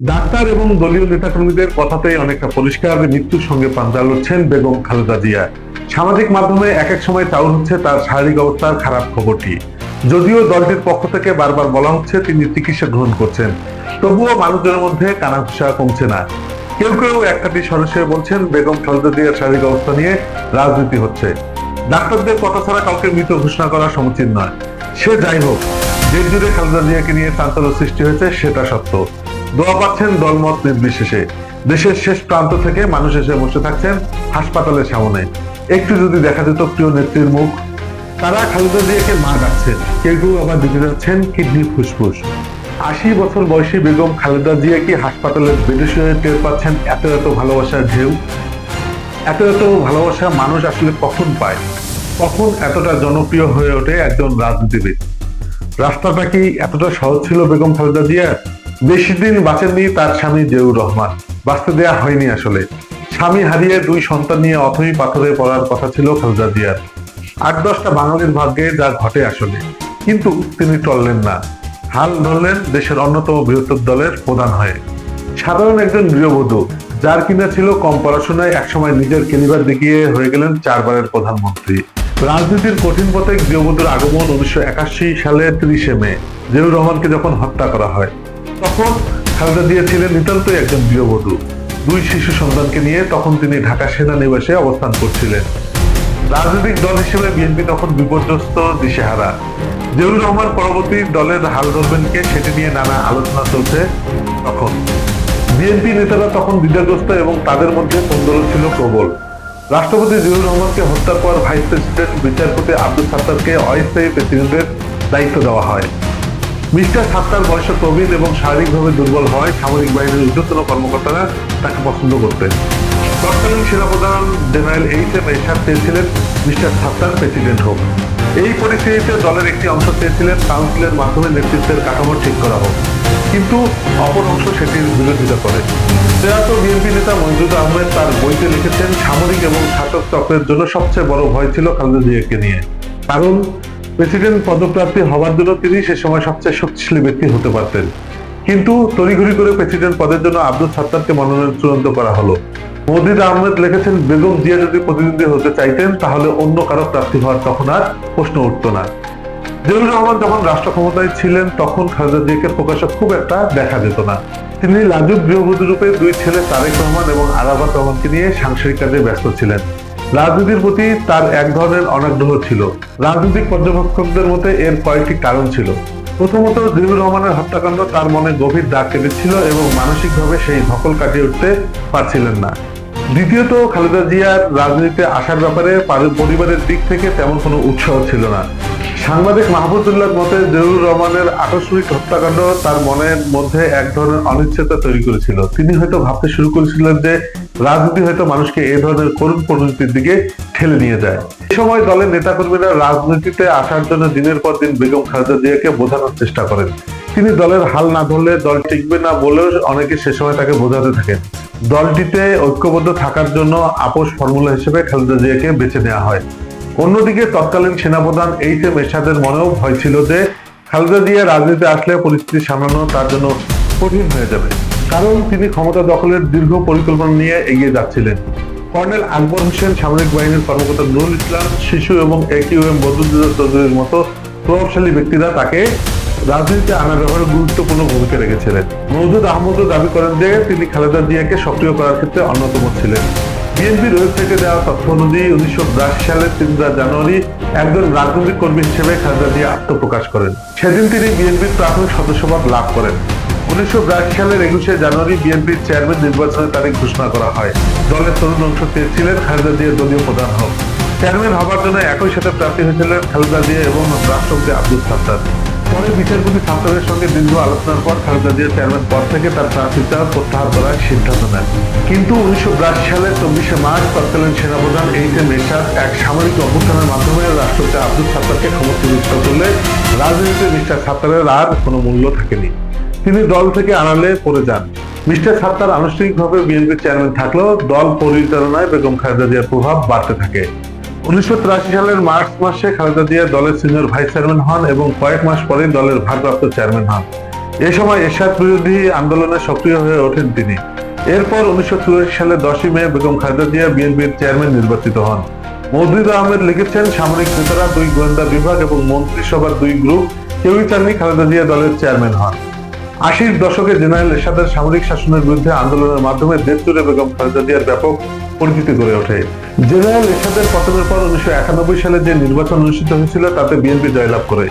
Doctor এবং দলীয় নেতাকর্মীদের কথাতেই অনেকটা পরিষ্কার মৃত্যুর সঙ্গে পাঞ্জা লড়ছেন বেগম খালেদা জিয়া। সামাজিক মাধ্যমে এক এক সময় চাউর হচ্ছে তার শারীরিক অবস্থার খারাপ খবরটি। যদিও দলটির পক্ষ থেকে বারবার বলা হচ্ছে, তিনি চিকিৎসা গ্রহণ করছেন। তবুও মানুষজনের মধ্যে কানাঘুষা কমছে না। কেউ কেউ একটাটি সরাসরি বলছেন, বেগম খালেদা জিয়ার শারীরিক অবস্থা নিয়ে রাজনীতি হচ্ছে। ডাক্তারদের কথা ছাড়া কাউকে মৃত ঘোষণা করা সমীচীন নয়। সে যাই হোক দেশ জুড়ে খালেদা জিয়াকে নিয়ে চাঞ্চল্য সৃষ্টি হয়েছে, সেটা সত্য। দোয়া পাচ্ছেন দলমত নির্বিশেষে। দেশের শেষ প্রান্ত থেকে মানুষ এসে বসে থাকছেন হাসপাতালের সামনে। একটু যদি দেখা যেত প্রিয় নেত্রীর মুখ, তারা খালেদা জিয়াকে মা ডাকছেন। কেউ কেউ আবার দিতে যাচ্ছেন কিডনি ফুসফুস। আশি বছর বয়সী বেগম খালেদা জিয়া কি হাসপাতালের বেডে শুয়ে টের পাচ্ছেন এত এত ভালোবাসার ঢেউ? এত এত ভালোবাসা মানুষ আসলে কখন পায়? কখন এতটা জনপ্রিয় হয়ে ওঠে একজন রাজনীতিবিদ? রাস্তাটা কি এতটা সহজ ছিল বেগম খালেদা জিয়ার? বেশি দিন বাঁচেননি তার স্বামী জিয়াউর রহমান। বাঁচতে দেয়া হয়নি আসলে। স্বামী হারিয়ে দুই সন্তান নিয়ে অথই পাথরে পড়ার কথা ছিল খালেদা জিয়ার। আট দশটা বাঙালির ভাগ্যে যা ঘটে আসলে। কিন্তু তিনি টললেন না। হাল ধরলেন দেশের অন্যতম বৃহত্তর দলের প্রধান হয়ে। সাধারণ একজন গৃহবধূ, যার কিনা ছিল কম পড়াশোনায় একসময় নিজের কেলিবার দেখিয়ে হয়ে গেলেন চারবারের প্রধানমন্ত্রী। রাজনীতির কঠিন পথে গৃহবধূর আগমন উনিশশো একাশি সালে ত্রিশে মে, জিয়াউর রহমানকে যখন হত্যা করা হয় তখন খালেদা জিয়া ছিলেন নিতান্তই একজন গৃহবধূ। দুই শিশু সন্তানকে নিয়ে তখন তিনি ঢাকা সেনানিবাসে অবস্থান করছিলেন। রাজনৈতিক দল হিসেবে বিএনপি তখন বিপর্যস্ত দিশেহারা। জিয়াউর রহমান পরবর্তী দলের হাল ধরবেন কে সেটি নিয়ে নানা আলোচনা চলছে তখন। বিএনপি নেতারা তখন দ্বিধাগ্রস্ত এবং তাদের মধ্যে কোন্দল ছিল প্রবল। রাষ্ট্রপতি জিয়াউর রহমানকে হত্যার পর ভাইস প্রেসিডেন্ট বিচারপতি আব্দুল সাত্তারকে অস্থায়ী প্রেসিডেন্টের দায়িত্ব দেওয়া হয়। মিস্টার সাত্তার বয়সে প্রবীণ এবং শারীরিকভাবে দুর্বল হয়, সামরিক বাহিনীর ঊর্ধ্বতন কর্মকর্তারা তাকে পছন্দ করতেন। তৎকালীন সেনাপ্রধান জেনারেল এইচ এম এরশাদ চেয়েছিলেন মিস্টার সাত্তার প্রেসিডেন্ট হোক। এই পরিস্থিতিতে দলের একটি অংশ চেয়েছিলেন কাউন্সিলের মাধ্যমে নেতৃত্বের কাঠামো ঠিক করা হোক। কিন্তু অপর অংশ সেটির বিরোধিতা করে। প্রয়াত বিএনপি নেতা মঞ্জুর আহমেদ তার বইতে লিখেছেন, সামরিক এবং শাসক চক্রের জন্য সবচেয়ে বড় ভয় ছিল খালেদা জিয়াকে নিয়ে। কারণ প্রেসিডেন্ট পদপ্রার্থী হওয়ার জন্য তিনি সে সময় সবচেয়ে শক্তিশালী ব্যক্তি হতে পারতেন। কিন্তু তড়িঘড়ি করে প্রেসিডেন্ট পদের জন্য আব্দুল সাত্তারকে মনোনয়ন চূড়ান্ত করা হলো। মজিদ আহমেদ লিখেছেন, বেগম জিয়া যদি প্রতিনিধি হতে চাইতেন, তাহলে অন্য কারও প্রার্থী হওয়ার তখন আর প্রশ্ন উঠত না। জিয়াউর রহমান যখন রাষ্ট্র ক্ষমতায় ছিলেন, তখন খালেদা জিয়াকে প্রকাশে খুব একটা দেখা যেত না। তিনি লাজুক গৃহবধূ রূপে দুই ছেলে তারেক রহমান এবং আরাফাত রহমানকে নিয়ে সাংসারিক কাজে ব্যস্ত ছিলেন। রাজনীতির প্রতি তার এক ধরনের অনাগ্রহ ছিল। রাজনৈতিক পর্যবেক্ষকদের মতে এর কয়েকটি কারণ ছিল। প্রথমত, জিয়াউর রহমানের হত্যাকাণ্ড তার মনে গভীর দাগ কেটেছিল এবং মানসিকভাবে সেই ধকল কাটিয়ে উঠতে পারছিলেন না। দ্বিতীয়ত, খালেদা জিয়ার রাজনীতিতে আসার ব্যাপারে পরিবারের দিক থেকে তেমন কোনো উৎসাহ ছিল না। সাংবাদিক মাহবুবুল্লাহ মতে, জিয়াউর রহমানের আকস্মিক হত্যাকাণ্ড তার মনের মধ্যে এক ধরনের অনিশ্চয়তা তৈরি করেছিল। তিনি হয়তো ভাবতে শুরু করেছিলেন যে রাজনীতি হয়তো মানুষকে এই ধরনের করুণ পরিণতির দিকে ঠেলে নিয়ে যায়। এই সময় দলের নেতাকর্মীরা রাজনীতিতে আসার জন্য দিনের পর দিন বেগম খালেদা জিয়াকে বোঝানোর চেষ্টা করেন। তিনি দলের হাল না ধরলে দল টিকবে না বলেও অনেকে সে সময় তাকে বোঝাতে থাকেন। দলটিতে ঐক্যবদ্ধ থাকার জন্য আপোষ ফর্মুলা হিসেবে খালেদা জিয়াকে বেছে নেওয়া হয়। অন্যদিকে তৎকালীন সেনাপ্রধান এইচ এম এরশাদের মনেও ভয় ছিল যে, খালেদা জিয়া রাজনীতিতে আসলে পরিস্থিতি সামলানো তার জন্য কঠিন হয়ে যাবে। কারণ তিনি ক্ষমতা দখলের দীর্ঘ পরিকল্পনা নিয়ে এগিয়ে যাচ্ছিলেন। কর্নেল আকবর হোসেন সামরিক বাহিনীর কর্মকর্তা নুরুল ইসলাম, শিশু এবং একিউএম বদরুদ্দোজা চৌধুরীর মতো প্রভাবশালী ব্যক্তিরা তাকে রাজনীতিতে আনার ব্যাপারে গুরুত্বপূর্ণ ভূমিকা রেখেছিলেন। মৌজুদ আহমদও দাবি করেন যে তিনি খালেদা জিয়াকে সক্রিয় করার ক্ষেত্রে অন্যতম ছিলেন। বিএনপির ওয়েবসাইটে দেওয়া তথ্য অনুযায়ী উনিশশো বিরাশি সালের তিনরা জানুয়ারি একজন রাজনৈতিক কর্মী হিসেবে খালেদা জিয়া আত্মপ্রকাশ করেন। সেদিন তিনি বিএনপির প্রাথমিক সদস্যপদ লাভ করেন। উনিশশো বিরাশি সালের একুশে জানুয়ারি বিএনপির চেয়ারম্যান নির্বাচনের তারিখ ঘোষণা করা হয়। দলের তরুণ অংশ চেয়েছিলেন খালেদা জিয়া দলীয় প্রধান হোক চেয়ারম্যান হবার জন্য একই সাথে প্রার্থী হয়েছিলেন খালেদা জিয়া এবং রাষ্ট্রপতি আব্দুল সাত্তার। পরে বিচারপতি সাত্তারের সঙ্গে দীর্ঘ আলোচনার পর খালেদা জিয়া চেয়ারম্যান পদ থেকে তার প্রার্থিতা প্রত্যাহার করার সিদ্ধান্ত নেন। কিন্তু উনিশশো বিরাশি সালের চব্বিশে মার্চ তৎকালীন সেনাপ্রধান এইচ এম এরশাদ এক সামরিক অভ্যুত্থানের মাধ্যমে রাষ্ট্রপতি আব্দুল সাত্তারকে ক্ষমতাচ্যুত করলে রাজনীতিতে মিস্টার সাত্তারের আর কোনো মূল্য থাকেনি। তিনি দল থেকে আড়ালে পড়ে যান। মিস্টার সাত্তার আনুষ্ঠানিকভাবে বিএনপির চেয়ারম্যান থাকলেও দল পরিচালনায় বেগম খালেদা জিয়ার প্রভাব বাড়তে থাকে। উনিশশো তিরাশি সালের মার্চ মাসে খালেদা জিয়া দলের সিনিয়র ভাইস চেয়ারম্যান হন এবং কয়েক মাস পরে দলের ভারপ্রাপ্ত চেয়ারম্যান হন। এ সময় এরশাদ বিরোধী আন্দোলনে সক্রিয় হয়ে ওঠেন তিনি। এরপর উনিশশো চুরাশি সালে দশই মে বেগম খালেদা জিয়া বিএনপির চেয়ারম্যান নির্বাচিত হন। মৌদুদ আহমেদ লিখেছেন, সামরিক নেতারা দুই গোয়েন্দা বিভাগ এবং মন্ত্রিসভার দুই গ্রুপ, কেউই চাননি খালেদা জিয়া দলের চেয়ারম্যান হন। আশির দশকে জেনারেল এরশাদের সামরিক শাসনের বিরুদ্ধে আন্দোলনের মাধ্যমে জুড়ে বেগম খালেদা জিয়ার ব্যাপক পরিচিতি গড়ে ওঠে। জেনারেল এরশাদের পতনের পর উনিশশো একানব্বই সালে যে নির্বাচন অনুষ্ঠিত হয়েছিল, তাতে বিএনপি জয়লাভ করে।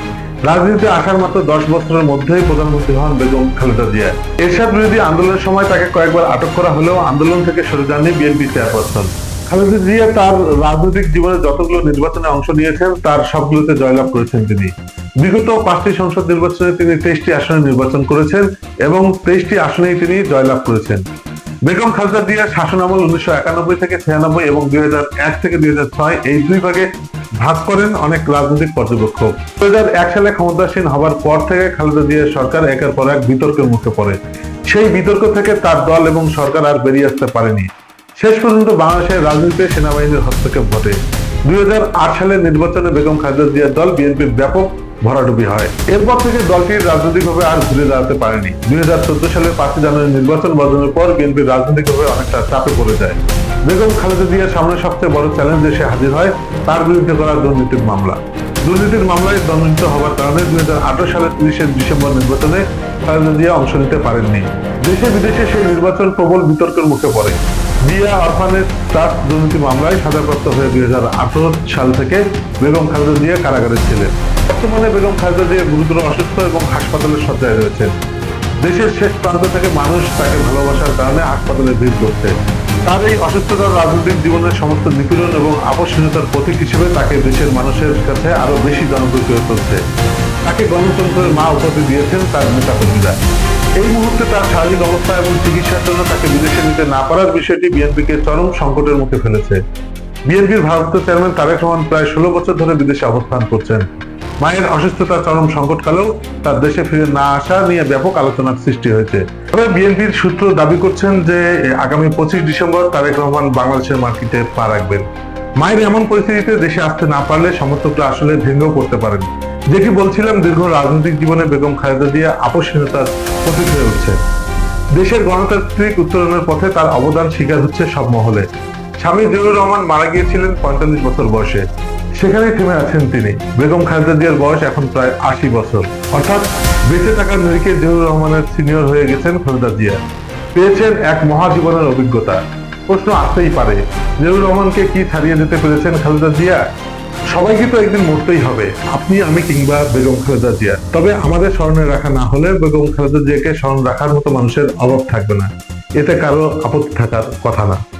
রাজনীতিতে আসার মাত্র দশ বছরের মধ্যেই প্রধানমন্ত্রী হন বেগম খালেদা জিয়া। এরশাদ বিরোধী আন্দোলনের সময় তাকে কয়েকবার আটক করা হলেও আন্দোলন থেকে সরে যাননি বিএনপি চেয়ারপারসন। খালেদা জিয়া তার রাজনৈতিক জীবনে যতগুলো নির্বাচনে অংশ নিয়েছেন, তার সবগুলোতে জয়লাভ করেছেন তিনি। বিগত পাঁচটি সংসদ নির্বাচনে তিনি তেইশটি আসনে নির্বাচন করেছেন এবং তেইশটি আসনেই তিনি জয়লাভ করেছেন। বেগম খালেদা জিয়ার শাসন আমল উনিশশো একানব্বই থেকে ছিয়ানব্বই এবং দুই হাজার এক থেকে দুই হাজার ছয় এই দুই ভাগে ভাগ করেন অনেক রাজনৈতিক পর্যবেক্ষক। দুই হাজার এক সালে ক্ষমতাসীন হবার পর থেকে খালেদা জিয়ার সরকার একের পর এক বিতর্কের মুখে পড়ে। সেই বিতর্ক থেকে তার দল এবং সরকার আর বেরিয়ে আসতে পারেনি। শেষ পর্যন্ত বাংলাদেশের রাজনীতিতে সেনাবাহিনীর হস্তক্ষেপ ঘটে। দুই হাজার আট সালের নির্বাচনে বেগম খালেদা জিয়ার দল বিএনপির ব্যাপক ভরাডুবি হয়। এরপর থেকে দলটির রাজনৈতিকভাবে আর ঘুরে দাঁড়াতে পারেনি। দুই হাজার চোদ্দ সালের পাঁচই জানুয়ারি নির্বাচন বর্জনের পর বিএনপি রাজনৈতিকভাবে অনেকটা চাপে পড়ে যায়। বেগম খালেদা জিয়ার সামনে সবচেয়ে বড় চ্যালেঞ্জ এসে হাজির হয় তার বিরুদ্ধে করা দুর্নীতির মামলা। দুর্নীতির মামলায় দণ্ডিত হওয়ার কারণে দুই হাজার আঠারো সালের তিরিশে ডিসেম্বর নির্বাচনে খালেদা জিয়া অংশ নিতে পারেননি। দেশে বিদেশে সেই নির্বাচন প্রবল বিতর্কের মুখে পড়ে। জিয়া অরফানের ট্রাস্ট দুর্নীতি মামলায় সাজাপ্রাপ্ত হয়ে দুই সাল থেকে বেগম খালেদা জিয়া কারাগারে ছিলেন। বর্তমানে বেগম খালেদা জিয়া গুরুতর অসুস্থ এবং হাসপাতালের সজ্জায় রয়েছেন। দেশের শেষ প্রান্ত থেকে মানুষ তাকে ভালোবাসার কারণে হাসপাতালে ভিড় করছে। তার এই অসুস্থতার রাজনৈতিক জীবনের সমস্ত নিপীড়ন এবং আপসহীনতার প্রতীক হিসেবে তাকে দেশের মানুষের কাছে আরও বেশি জনপ্রিয় করে তুলছে। তাকে গণতন্ত্রের মা উপাধি দিয়েছেন, তার নেতাকর্মীরা এই মুহূর্তে তার শারীরিক অবস্থা এবং চিকিৎসার জন্য তাকে বিদেশে নিতে না পারার বিষয়টি বিএনপিকে চরম সংকটের মুখে ফেলেছে। বিএনপির ভারতীয় চেয়ারম্যান তারেক রহমান প্রায় ষোলো বছর ধরে বিদেশে অবস্থান করছেন। মায়ের অসুস্থতার চরম সংকটকালেও তার দেশে ফিরে না আসা নিয়ে ব্যাপক আলোচনার সৃষ্টি হয়েছে। তবে বিএনপির সূত্র দাবি করছেন যে, আগামী পঁচিশ ডিসেম্বর তারেক রহমান বাংলাদেশের মার্কেটে পা রাখবেন। মায়ের এমন পরিস্থিতিতে দেশে আসতে না পারলে সমর্থকরা আসলে ভেঙেও করতে পারেন। যেটি বলছিলাম, দীর্ঘ রাজনৈতিক জীবনে বেগম খালেদা জিয়া আপসহীনতার প্রতীক হয়ে উঠছে। দেশের গণতান্ত্রিক উত্তরণের পথে তার অবদান স্বীকার হচ্ছে সব মহলে। স্বামী জিয়াউর রহমান মারা গিয়েছিলেন পঁয়তাল্লিশ বছর বয়সে। সেখানেই থেমে আছেন তিনি। বেগম খালেদা জিয়ার বয়স এখন প্রায় আশি বছর। অর্থাৎ বেঁচে থাকার নিরিখে জিয়াউর রহমানের সিনিয়র হয়ে গেছেন খালেদা জিয়া। পেয়েছেন এক মহাজীবনের অভিজ্ঞতা। প্রশ্ন আসতেই পারে, জিয়াউর রহমানকে কি ছাড়িয়ে যেতে পেরেছেন খালেদা জিয়া? সবাইকে তো একদিন মরতেই হবে। আপনি, আমি কিংবা বেগম খালেদা জিয়া। তবে আমাদের স্মরণে রাখা না হলে বেগম খালেদা জিয়াকে স্মরণ রাখার মতো মানুষের অভাব থাকবে না। এতে কারও আপত্তি থাকার কথা না।